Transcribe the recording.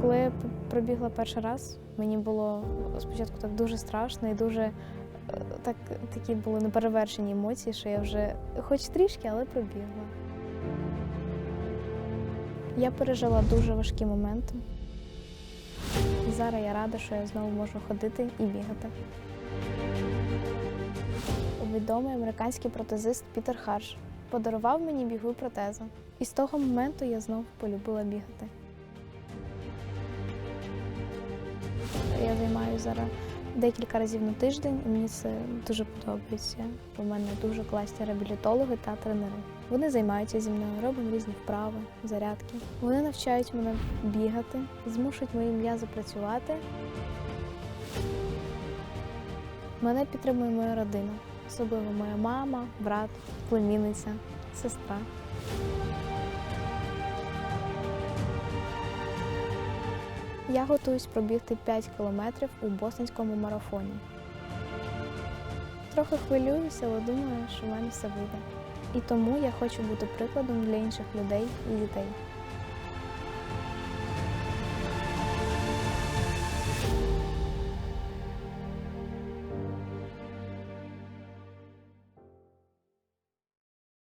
Коли я пробігла перший раз, мені було спочатку так дуже страшно і дуже е, так, такі були неперевершені емоції, що я вже хоч трішки, але пробігла. Я пережила дуже важкі моменти. І зараз я рада, що я знову можу ходити і бігати. Відомий американський протезист Пітер Харш подарував мені бігову протезу. І з того моменту я знову полюбила бігати. Я зараз декілька разів на тиждень, і мені це дуже подобається. У мене дуже класні реабілітологи та тренери. Вони займаються зі мною, робимо різні вправи, зарядки. Вони навчають мене бігати, змушують мої м'язи працювати. Мене підтримує моя родина, особливо моя мама, брат, племінниця, сестра. Я готуюсь пробігти 5 кілометрів у бостонському марафоні. Трохи хвилююся, але думаю, що в мене все буде. І тому я хочу бути прикладом для інших людей і дітей.